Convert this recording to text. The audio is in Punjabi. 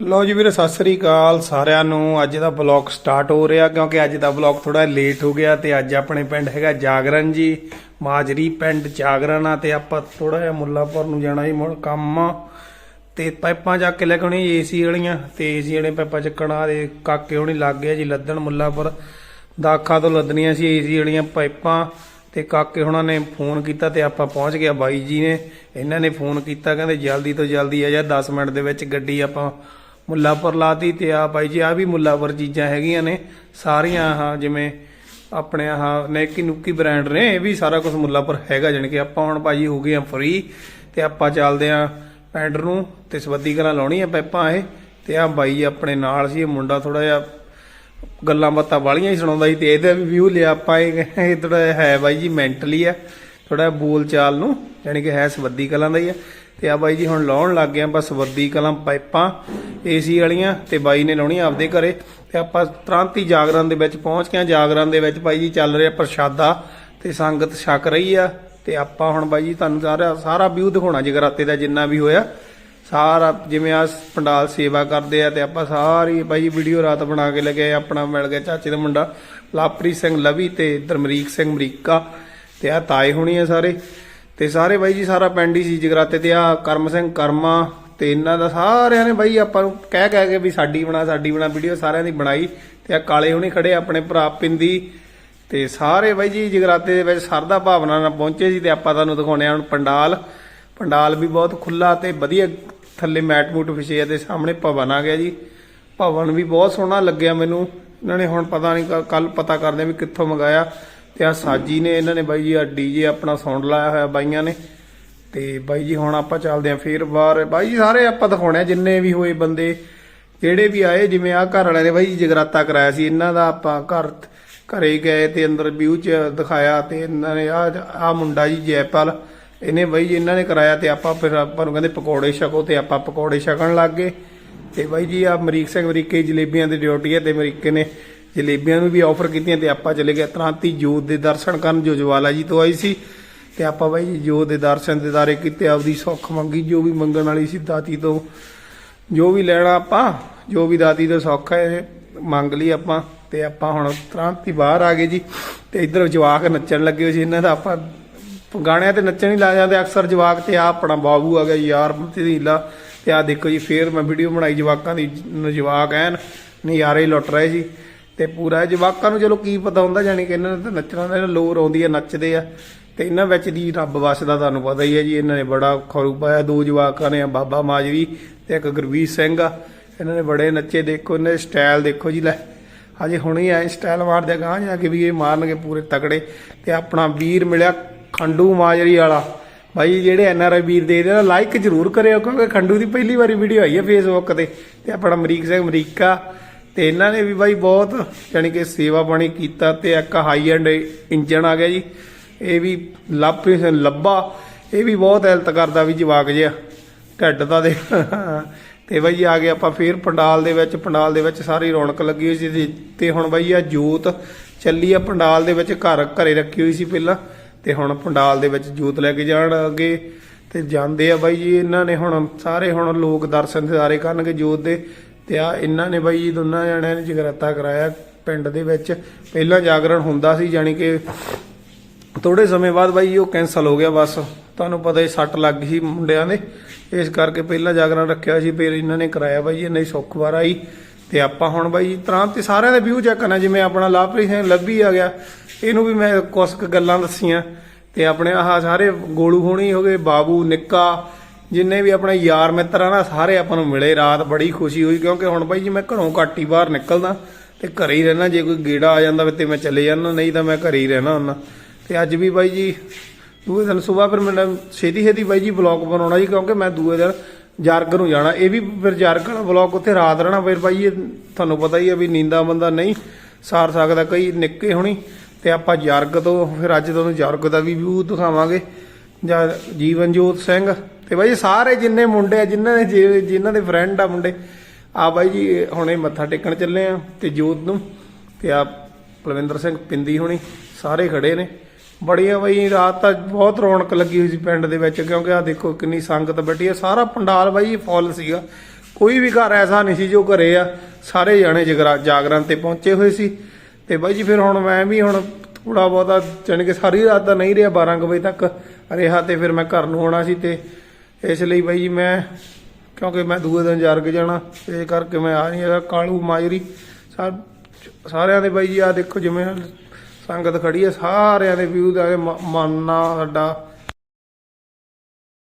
ਲਓ ਜੀ ਵੀਰੇ, ਸਤਿ ਸ੍ਰੀ ਅਕਾਲ ਸਾਰਿਆਂ ਨੂੰ। ਅੱਜ ਦਾ ਬਲੌਗ ਸਟਾਰਟ ਹੋ ਰਿਹਾ ਕਿਉਂਕਿ ਅੱਜ ਦਾ ਬਲੌਗ ਥੋੜਾ ਲੇਟ ਹੋ ਗਿਆ ਤੇ ਅੱਜ ਆਪਣੇ ਪਿੰਡ ਹੈਗਾ ਜਾਗਰਨ ਜੀ, ਮਾਜਰੀ ਪਿੰਡ ਜਾਗਰਨ ਆ ਤੇ ਆਪਾਂ ਥੋੜਾ ਜਿਹਾ ਮੁੱਲਾਪੁਰ ਨੂੰ ਜਾਣਾ ਜੀ ਮੁੜ ਕੰਮ। ਆ ਤੇ ਪਾਈਪਾਂ ਚੱਕ ਕੇ ਲੈ ਕੇ ਆਉਣੀ ਏਸੀ ਵਾਲੀਆਂ ਤੇ ਏਸੀ ਵਾਲੇ ਪਾਈਪਾਂ ਚੱਕਣਾ ਦੇ ਕਾਕੇ ਹੋਣੀ ਲੱਗ ਗਿਆ ਜੀ ਲੱਦਣ ਮੁੱਲਾਪੁਰ। ਦਾਖਾਂ ਤੋਂ ਲੱਦਣੀਆਂ ਸੀ ਏਸੀ ਵਾਲੀਆਂ ਪਾਈਪਾਂ ਤੇ ਕਾਕੇ ਹੁਣਾਂ ਨੇ ਫੋਨ ਕੀਤਾ ਤੇ ਆਪਾਂ ਪਹੁੰਚ ਗਿਆ ਬਾਈ ਜੀ ਨੇ। ਇਹਨਾਂ ਨੇ ਫੋਨ ਕੀਤਾ, ਕਹਿੰਦੇ ਜਲਦੀ ਤੋਂ ਜਲਦੀ ਆ ਜਾ 10 ਮਿੰਟ ਦੇ ਵਿੱਚ ਗੱਡੀ ਆਪਾਂ ਮੁੱਲਾਪੁਰ ਲਾਤੀ ਤੇ ਆ ਬਾਈ ਜੀ ਆ ਵੀ ਮੁੱਲਾਪੁਰ ਚੀਜ਼ਾਂ ਹੈਗੀਆਂ ਨੇ। ਸਾਰੀਆਂ ਆਹ ਜਿਵੇਂ ਆਪਣੇ ਆਹ ਨੈਕੀ ਨੁਕੀ ਬ੍ਰਾਂਡ ਨੇ, ਇਹ ਵੀ ਸਾਰਾ ਕੁਝ ਮੁੱਲਾਪੁਰ ਹੈਗਾ, ਜਾਣੀ ਕਿ ਆਪਾਂ ਹੁਣ ਭਾਜੀ ਹੋ ਗਏ ਆ ਫ੍ਰੀ ਤੇ ਆਪਾਂ ਚੱਲਦੇ ਆ ਪੈਂਡਰ ਨੂੰ ਤੇ ਸਵੱਦੀ ਕਰਾਂ ਲਾਉਣੀ ਆ ਪੈਪਾਂ ਇਹ। ਤੇ ਆ ਬਾਈ ਆਪਣੇ ਨਾਲ ਸੀ, ਇਹ ਮੁੰਡਾ ਥੋੜਾ ਜਿਹਾ ਗੱਲਾਂ ਬਾਤਾਂ ਵਾਲੀਆਂ ਹੀ ਸੁਣਾਉਂਦਾ ਸੀ ਤੇ ਇਹਦਾ ਵੀ ਵਿਊ ਲਿਆ ਆਪਾਂ ਇਹ ਇਹ ਥੋੜਾ ਹੈ ਬਾਈ ਜੀ ਮੈਂਟਲੀ ਆ ਥੋੜਾ ਬੋਲ ਚਾਲ ਨੂੰ ਯਾਨੀ ਕਿ ਹੈ ਸਵੱਦੀ ਕਲਾਂ ਦਾ ਹੀ ਆ। ਤੇ ਆ ਬਾਈ ਜੀ ਹੁਣ ਲਾਉਣ ਲੱਗ ਗਏ ਆ ਬਸ ਸਵੱਦੀ ਕਲਾਂ ਪਾਈਪਾਂ, ਏਸੀ ਵਾਲੀਆਂ ਤੇ ਬਾਈ ਨੇ ਲਾਉਣੀ ਆਪਦੇ ਘਰੇ। ਤੇ ਆਪਾਂ ਤੁਰੰਤ ਹੀ ਜਾਗਰਣ ਦੇ ਵਿੱਚ ਪਹੁੰਚ ਗਏ ਆ। ਜਾਗਰਣ ਦੇ ਵਿੱਚ ਬਾਈ ਜੀ ਚੱਲ ਰਿਹਾ ਪ੍ਰਸ਼ਾਦਾ ਤੇ ਸੰਗਤ ਛਕ ਰਹੀ ਆ। ਤੇ ਆਪਾਂ ਹੁਣ ਬਾਈ ਜੀ ਤੁਹਾਨੂੰ ਸਾਰਾ ਸਾਰਾ ਵਿਊ ਦਿਖਾਉਣਾ ਜਗਰਾਤੇ ਦਾ ਜਿੰਨਾ ਵੀ ਹੋਇਆ। ਸਾਰਾ ਜਿਵੇਂ ਆ ਪੰਡਾਲ ਸੇਵਾ ਕਰਦੇ ਆ ਤੇ ਆਪਾਂ ਸਾਰੀ ਬਾਈ ਵੀਡੀਓ ਰਾਤ ਬਣਾ ਕੇ ਲਗੇ ਆਪਣਾ ਮਿਲ ਗਿਆ ਚਾਚੇ ਦਾ ਮੁੰਡਾ ਲਾਪ੍ਰੀਤ ਸਿੰਘ ਲਵੀ ਤੇ ਦਰਮਰੀਕ ਸਿੰਘ ਅਮਰੀਕਾ ਤੇ ਆ ਤਾਏ ਹੋਣੀ ਆ ਸਾਰੇ। ਤੇ ਸਾਰੇ ਬਾਈ ਜੀ, ਸਾਰਾ ਪਿੰਡ ਹੀ ਸੀ ਜਗਰਾਤੇ ਤੇ ਆ, ਕਰਮ ਸਿੰਘ, ਕਰਮਾ ਤੇ ਇਹਨਾਂ ਦਾ ਸਾਰਿਆਂ ਨੇ ਬਾਈ ਆਪਾਂ ਨੂੰ ਕਹਿ ਕਹਿ ਕੇ ਵੀ ਸਾਡੀ ਬਣਾ ਸਾਡੀ ਬਣਾ ਵੀਡੀਓ ਸਾਰਿਆਂ ਦੀ ਬਣਾਈ ਤੇ ਆ ਕਾਲੇ ਹੁਣੀ ਖੜੇ ਆਪਣੇ ਭਰਾ ਪਿੰਦੀ ਤੇ ਸਾਰੇ ਬਾਈ ਜੀ ਜਗਰਾਤੇ ਦੇ ਵਿੱਚ ਸਰਦਾ ਭਾਵਨਾ ਨਾਲ ਪਹੁੰਚੇ ਸੀ ਤੇ ਆਪਾਂ ਤੁਹਾਨੂੰ ਦਿਖਾਉਣੇ ਆ ਹੁਣ ਪੰਡਾਲ। ਪੰਡਾਲ ਵੀ ਬਹੁਤ ਖੁੱਲਾ ਤੇ ਵਧੀਆ ਥੱਲੇ ਮੈਟ ਮੂਟ ਵਿਛੇ ਆ ਤੇ ਸਾਹਮਣੇ ਭਵਨ ਆ ਗਿਆ ਜੀ। ਭਵਨ ਵੀ ਬਹੁਤ ਸੋਹਣਾ ਲੱਗਿਆ ਮੈਨੂੰ। ਇਹਨਾਂ ਨੇ ਹੁਣ ਪਤਾ ਨਹੀਂ ਕੱਲ ਪਤਾ ਕਰਦੇ ਵੀ ਕਿੱਥੋਂ ਮੰਗਾਇਆ। ਤੇ ਆ ਸਾਜੀ ਨੇ ਇਹਨਾਂ ਨੇ ਬਾਈ ਜੀ ਆ ਡੀਜੇ ਆਪਣਾ ਸਾਊਂਡ ਲਾਇਆ ਹੋਇਆ ਬਾਈਆਂ ਨੇ। ਤੇ ਬਾਈ ਜੀ ਹੁਣ ਆਪਾਂ ਚੱਲਦੇ ਆਂ ਫੇਰ ਬਾਹਰ। ਬਾਈ ਜੀ ਸਾਰੇ ਆਪਾਂ ਦਿਖਾਉਣੇ ਆ, ਜਿੰਨੇ ਵੀ ਹੋਏ ਬੰਦੇ, ਜਿਹੜੇ ਵੀ ਆਏ, ਜਿਵੇਂ ਆ ਘਰ ਵਾਲਿਆਂ ਨੇ ਬਾਈ ਜੀ ਜਗਰਾਤਾ ਕਰਾਇਆ ਸੀ, ਇਹਨਾਂ ਦਾ ਆਪਾਂ ਘਰ ਘਰੇ ਗਏ ਤੇ ਅੰਦਰ ਵਿਊ ਚ ਦਿਖਾਇਆ ਤੇ ਇਹਨਾਂ ਨੇ ਆ ਆ ਮੁੰਡਾ ਜੀ ਜੈਪਾਲ, ਇਹਨੇ ਬਾਈ ਜੀ ਇਹਨਾਂ ਨੇ ਕਰਾਇਆ ਤੇ ਆਪਾਂ ਫਿਰ ਆਪਾਂ ਨੂੰ ਕਹਿੰਦੇ ਪਕੌੜੇ ਛਕੋ ਤੇ ਆਪਾਂ ਪਕੌੜੇ ਛਕਣ ਲੱਗ ਗਏ। ਤੇ ਬਾਈ ਜੀ ਆ ਅਮਰੀਕ ਸਿੰਘ ਅਮਰੀਕੇ ਜਲੇਬੀਆਂ ਦੀ ਡਿਊਟੀ ਹੈ ਤੇ ਅਮਰੀਕੇ ਨੇ ਜਲੇਬੀਆਂ ਨੂੰ ਵੀ ਆਫਰ ਕੀਤੀਆਂ ਤੇ ਆਪਾਂ ਚਲੇ ਗਏ ਤ੍ਰਾਂਤੀ ਜੋਤ ਦੇ ਦਰਸ਼ਨ ਕਰਨ, ਜੋ ਜਵਾਲਾ ਜੀ ਤੋਂ ਆਈ ਸੀ। ਤੇ ਆਪਾਂ ਬਾਈ ਜੀ ਜੋਤ ਦੇ ਦਰਸ਼ਨ ਦਿਦਾਰੇ ਕੀਤੇ, ਆਪਦੀ ਸੁੱਖ ਮੰਗੀ, ਜੋ ਵੀ ਮੰਗਣ ਵਾਲੀ ਸੀ ਦਾਤੀ ਤੋਂ, ਜੋ ਵੀ ਲੈਣਾ ਆਪਾਂ, ਜੋ ਵੀ ਦਾਤੀ ਤੋਂ ਸੁੱਖ ਹੈ, ਮੰਗ ਲਈ ਆਪਾਂ। ਤੇ ਆਪਾਂ ਹੁਣ ਤੁਰੰਤ ਹੀ ਬਾਹਰ ਆ ਗਏ ਜੀ। ਤੇ ਇਧਰ ਜਵਾਕ ਨੱਚਣ ਲੱਗੇ ਹੋਏ ਸੀ, ਇਹਨਾਂ ਦਾ ਆਪਾਂ ਗਾਣਿਆਂ ਤੇ ਨੱਚਣ ਹੀ ਲਾ ਜਾਂਦੇ ਅਕਸਰ ਜਵਾਕ ਤੇ ਆ ਆਪਣਾ ਬਾਬੂ ਆ ਗਿਆ, ਯਾਰ ਤੀਲਾ ਤੇ ਆ ਦੇਖੋ ਜੀ, ਫੇਰ ਮੈਂ ਵੀਡੀਓ ਬਣਾਈ ਜਵਾਕਾਂ ਦੀ, ਜਵਾਕ ਐਨ, ਨਜ਼ਾਰੇ ਹੀ ਲੁੱਟ ਰਹੇ ਸੀ। ਤੇ ਪੂਰਾ ਜਵਾਕਾਂ ਨੂੰ ਚਲੋ ਕੀ ਪਤਾ ਹੁੰਦਾ, ਜਾਣੀ ਕਿ ਇਹਨਾਂ ਨੂੰ ਤਾਂ ਨੱਚਣਾ ਦਾ ਲੋਰ ਆਉਂਦੀ ਆ, ਨੱਚਦੇ ਆ। ਤੇ ਇਹਨਾਂ ਵਿੱਚ ਦੀ ਰੱਬ ਵਸਦਾ ਤੁਹਾਨੂੰ ਪਤਾ ਹੀ ਹੈ ਜੀ, ਇਹਨਾਂ ਨੇ ਬੜਾ ਖਰੂ ਪਾਇਆ ਦੋ ਜਵਾਕਾਂ ਨੇ ਬਾਬਾ ਮਾਜਰੀ ਤੇ ਇੱਕ ਗੁਰਵੀਰ ਸਿੰਘ ਆ। ਇਹਨਾਂ ਨੇ ਬੜੇ ਨੱਚੇ, ਦੇਖੋ ਇਹਨਾਂ ਦੇ ਸਟਾਈਲ ਦੇਖੋ ਜੀ, ਲੈ। ਹਜੇ ਹੁਣੇ ਆਏ ਸਟਾਈਲ ਮਾਰਦੇ ਗਾਂ ਜਾ ਕੇ ਵੀ ਇਹ ਮਾਰਨਗੇ ਪੂਰੇ ਤਕੜੇ। ਤੇ ਆਪਣਾ ਵੀਰ ਮਿਲਿਆ ਖੰਡੂ ਮਾਜਰੀ ਵਾਲਾ। ਭਾਈ ਜਿਹੜੇ ਐਨ ਆਰ ਆਈ ਵੀਰ ਦੇਖਦੇ ਨਾ ਲਾਈਕ ਜ਼ਰੂਰ ਕਰਿਓ, ਕਿਉਂਕਿ ਖੰਡੂ ਦੀ ਪਹਿਲੀ ਵਾਰੀ ਵੀਡੀਓ ਆਈ ਹੈ ਫੇਸਬੁੱਕ ਤੇ। ਤੇ ਆਪਣਾ ਅਮਰੀਕ ਸਿੰਘ ਅਮਰੀਕਾ। ਤੇ ਇਹਨਾਂ ਨੇ ਵੀ ਬਾਈ ਬਹੁਤ, ਯਾਨੀ ਕਿ ਸੇਵਾ ਪਾਣੀ ਕੀਤਾ ਤੇ ਇੱਕ ਹਾਈ ਐਂਡ ਇੰਜਨ ਆ ਗਿਆ ਜੀ। ਇਹ ਵੀ ਲੱਭ, ਲੱਭਾ। ਇਹ ਵੀ ਬਹੁਤ ਹੈਲਤ ਕਰਦਾ ਵੀ ਜਵਾਕ ਜਿਹਾ। ਢੱਡ ਦਾ ਦੇ। ਤੇ ਬਈ ਆ ਗਏ ਆਪਾਂ ਫੇਰ ਪੰਡਾਲ ਦੇ ਵਿੱਚ, ਪੰਡਾਲ ਦੇ ਵਿੱਚ ਸਾਰੀ ਰੌਣਕ ਲੱਗੀ ਹੋਈ ਸੀ ਤੇ- ਤੇ ਹੁਣ ਬਈ ਆ ਜੋਤ ਚੱਲੀ ਆ ਪੰਡਾਲ ਦੇ ਵਿੱਚ ਘਰ, ਘਰੇ ਰੱਖੀ ਹੋਈ ਸੀ ਪਹਿਲਾਂ। ਤੇ ਹੁਣ ਪੰਡਾਲ ਦੇ ਵਿੱਚ ਜੋਤ ਲੈ ਕੇ ਜਾਣ ਅੱਗੇ। ਤੇ ਜਾਂਦੇ ਆ ਬਾਈ ਜੀ ਇਹਨਾਂ ਨੇ ਹੁਣ ਸਾਰੇ ਹੁਣ ਲੋਕ ਦਰਸ਼ਨ ਸਾਰੇ ਕਰਨਗੇ ਜੋਤ ਦੇ। ਤੇ ਆ ਇਹਨਾਂ ਨੇ ਬਾਈ ਜੀ ਦੋਨਾਂ ਜਣਿਆਂ ਨੇ ਜਗਰਾਤਾ ਕਰਾਇਆ। ਪਿੰਡ ਦੇ ਵਿੱਚ ਪਹਿਲਾਂ ਜਾਗਰਣ ਹੁੰਦਾ ਸੀ ਜਾਨੀ ਕਿ ਥੋੜੇ ਸਮੇਂ ਬਾਅਦ ਬਾਈ ਉਹ ਕੈਨਸਲ ਹੋ ਗਿਆ ਬਸ। ਤੁਹਾਨੂੰ ਪਤਾ ਹੀ ਸੱਟ ਲੱਗ ਗਈ ਸੀ ਮੁੰਡਿਆਂ ਦੇ। ਇਸ ਕਰਕੇ ਪਹਿਲਾਂ ਜਾਗਰਣ ਰੱਖਿਆ ਸੀ, ਫਿਰ ਇਹਨਾਂ ਨੇ ਕਰਾਇਆ ਬਾਈ ਇਹਨਾਂ ਦੀ ਸੁੱਖ ਵਾਰ ਆਈ ਤੇ ਆਪਾਂ ਹੁਣ ਬਾਈ ਤਰ੍ਹਾਂ ਤੇ ਸਾਰਿਆਂ ਦੇ ਵਿਊ ਚੈੱਕ ਕਰਨਾ, ਜਿਵੇਂ ਆਪਣਾ ਲਾਭਪ੍ਰੀਤ ਸਿੰਘ ਲੱਭੀ ਆ ਗਿਆ। ਇਹਨੂੰ ਵੀ ਮੈਂ ਕੁਝ ਗੱਲਾਂ ਦੱਸੀਆਂ। ਤੇ ਆਪਣੇ ਆਹ ਸਾਰੇ ਗੋਲੂ ਹੋਣੀ ਹੋ ਗਏ, ਬਾਬੂ, ਨਿੱਕਾ ਜਿੰਨੇ ਵੀ ਆਪਣੇ ਯਾਰ ਮਿੱਤਰ ਆ ਨਾ, ਸਾਰੇ ਆਪਾਂ ਨੂੰ ਮਿਲੇ ਰਾਤ, ਬੜੀ ਖੁਸ਼ੀ ਹੋਈ, ਕਿਉਂਕਿ ਹੁਣ ਬਾਈ ਜੀ ਮੈਂ ਘਰੋਂ ਘੱਟ ਹੀ ਬਾਹਰ ਨਿਕਲਦਾ ਤੇ ਘਰੇ ਹੀ ਰਹਿਣਾ, ਜੇ ਕੋਈ ਗੇੜਾ ਆ ਜਾਂਦਾ ਤੇ ਮੈਂ ਚਲੇ ਜਾਂਦਾ, ਨਹੀਂ ਤਾਂ ਮੈਂ ਘਰੇ ਹੀ ਰਹਿਣਾ ਹੁੰਦਾ। ਤੇ ਅੱਜ ਵੀ ਬਾਈ ਜੀ, ਦੂਏ ਦਿਨ ਸਵੇਰ ਫਿਰ ਮੈਨੂੰ ਛੇਤੀ ਛੇਤੀ ਬਾਈ ਜੀ ਬਲੌਗ ਬਣਾਉਣਾ ਜੀ, ਕਿਉਂਕਿ ਮੈਂ ਦੂਏ ਦਿਨ ਜਾਰਗ ਨੂੰ ਜਾਣਾ। ਇਹ ਵੀ ਫਿਰ ਜਾਰਗ ਵਾਲਾ ਬਲੌਗ ਉੱਥੇ ਰਾਤ ਰਹਿਣਾ, ਫਿਰ ਬਾਈ ਇਹ ਤੁਹਾਨੂੰ ਪਤਾ ਹੀ ਆ ਵੀ ਨੀਂਦਾ ਬੰਦਾ ਨਹੀਂ, ਸਾਰ ਸਕਦਾ ਕਈ ਨਿੱਕੇ ਹੋਣੀ, ਤੇ ਆਪਾਂ ਜਾਰਗ ਤੋਂ, ਫਿਰ ਅੱਜ ਤੁਹਾਨੂੰ ਜਾਰਗ ਦਾ ਵੀ ਵਿਊ ਦਿਖਾਵਾਂਗੇ। ਜਾਂ ਜੀਵਨ ਜੋਤ ਸਿੰਘ ਤੇ ਬਾਈ ਸਾਰੇ ਜਿੰਨੇ ਮੁੰਡੇ ਆ ਜਿਨ੍ਹਾਂ ਦੇ ਜੇ- ਜਿਨ੍ਹਾਂ ਦੇ ਫਰੈਂਡ ਆ ਮੁੰਡੇ, ਆ ਬਾਈ ਜੀ, ਹੁਣੇ ਮੱਥਾ ਟੇਕਣ ਚੱਲੇ ਆ ਤੇ ਜੋਤ ਨੂੰ ਤੇ ਆ ਪਲਵਿੰਦਰ ਸਿੰਘ ਪਿੰਦੀ ਹੋਣੀ, ਸਾਰੇ ਖੜੇ ਨੇ। ਬੜੀਆਂ ਬਈ, ਰਾਤ ਤਾਂ ਬਹੁਤ ਰੌਣਕ ਲੱਗੀ ਹੋਈ ਸੀ ਪਿੰਡ ਦੇ ਵਿੱਚ, ਕਿਉਂਕਿ ਆ ਦੇਖੋ ਕਿੰਨੀ ਸੰਗਤ ਬੈਠੀ ਹੈ ਸਾਰਾ ਪੰਡਾਲ ਬਾਈ ਫੁੱਲ ਸੀਗਾ। ਕੋਈ ਵੀ ਘਰ ਐਸਾ ਨਹੀਂ ਸੀ ਜੋ ਘਰੇ ਆ। ਸਾਰੇ ਜਾਣੇ ਜਗਰਾ ਜਾਗਰਣ ਤੇ ਪਹੁੰਚੇ ਹੋਏ ਸੀ। ਤੇ ਬਾਈ ਜੀ ਫਿਰ ਹੁਣ ਮੈਂ ਵੀ ਹੁਣ ਥੋੜਾ ਬਹੁਤਾ, ਜਾਣੀ ਕਿ ਸਾਰੀ ਰਾਤ ਤਾਂ ਨਹੀਂ ਰਿਹਾ 12 ਕੁ ਵਜੇ ਤੱਕ। ਰਿਹਾ ਤੇ ਫਿਰ ਮੈਂ ਘਰ ਨੂੰ ਆਉਣਾ ਸੀ ਤੇ ਇਸ ਲਈ ਬਾਈ ਜੀ ਮੈਂ, ਕਿਉਂਕਿ ਮੈਂ ਦੂਏ ਦਿਨ ਜਰਗ ਜਾਣਾ, ਇਸ ਕਰਕੇ ਮੈਂ ਆ ਨਹੀਂ ਹੈਗਾ ਕਾਲੂ, ਮਾਜਰੀ ਸਾਰਿਆਂ ਦੇ ਬਾਈ ਜੀ ਆ ਦੇਖੋ ਜਿਵੇਂ ਸੰਗਤ ਖੜੀ ਹੈ ਸਾਰਿਆਂ ਦੇ ਵਿਊ ਦਾ ਇਹ ਮ- ਮਨ ਨਾਲ ਸਾਡਾ।